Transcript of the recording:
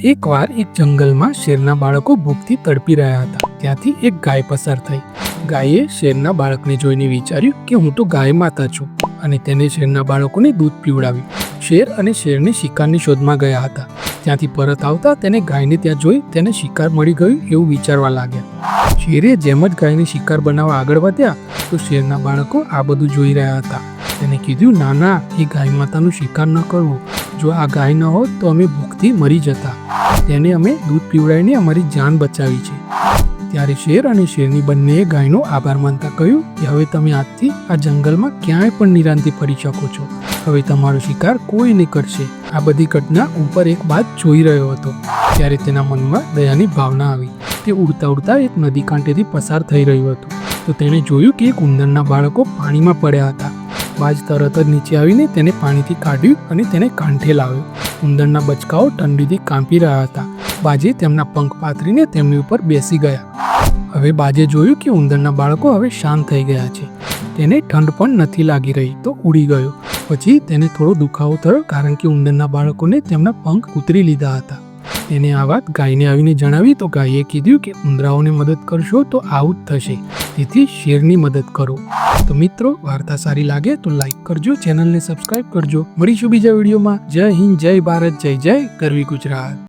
એકવાર એક જંગલમાં શેરના બાળકો ભૂખથી તડપી રહ્યા હતા. ત્યાંથી એક ગાય પસાર થઈ. ગાયે શેરના બાળકને જોઈને વિચાર્યું કે હું તો ગાય માતા છું અને તેને શેરના બાળકોને દૂધ પીવડાવ્યું. શેર અને શેરને શિકારની શોધમાં ગયા હતા. ત્યાંથી પરત આવતા તેને ગાયને ત્યાં જોઈ તેને શિકાર મળી ગયું એવું વિચારવા લાગ્યા. શેરે જેમ જ ગાયને શિકાર બનાવવા આગળ વધ્યા, તો શેરના બાળકો આ બધું જોઈ રહ્યા હતા. તેને કીધું ના ના એ ગાય માતાનું શિકાર ન કરવું. જો આ ગાય ન હોત તો અમે ભૂખથી મરી જતા. તેને અમે દૂધ પીવડાવીને અમારી જાન બચાવી છે. ત્યારે શેર અને શેરની બંનેએ ગાયનો આભાર માનતા કહ્યું કે હવે તમે આજથી આ જંગલમાં ક્યાંય પણ નિરાંતે ફરી શકો છો. હવે તમારો શિકાર કોઈ નહીં કરશે? આ બધી ઘટના ઉપર એક બાદ જોઈ રહ્યો હતો. ત્યારે તેના મનમાં દયાની ભાવના આવી. તે ઉડતા ઉડતા એક નદી કાંઠેથી પસાર થઈ રહ્યું હતું. તો તેણે જોયું કે એક ઉંદરના બાળકો પાણીમાં પડ્યા હતા. બાજ તરત જ નીચે આવીને તેને પાણીથી કાઢ્યું અને તેને કાંઠે લાવ્યો. ઉંદરના બચકાઓ ઠંડીથી કાંપી રહ્યા હતા. બાજે તેમના પંખ પાથરીને તેમની ઉપર બેસી ગયા. હવે બાજે જોયું કે ઉંદરના બાળકો હવે શાંત થઈ ગયા છે. તેને ઠંડ પણ નથી લાગી રહી તો ઉડી ગયો. પછી તેને થોડો દુખાવો થયો કારણ કે ઉંદરના બાળકોને તેમના પંખ ઉતરી લીધા હતા. તેને આ વાત ગાયને આવીને જણાવી, તો ગાયે કીધું કે ઉંદરાઓને મદદ કરશો તો આવું જ થશે. તેથી શેરની મદદ કરો. તો મિત્રો, વાર્તા સારી લાગે તો લાઈક કરજો, ચેનલને સબસ્ક્રાઇબ કરજો. મળીશું બીજા વિડીયોમાં. જય હિન્દ, જય ભારત, જય જય કરવી ગુજરાત.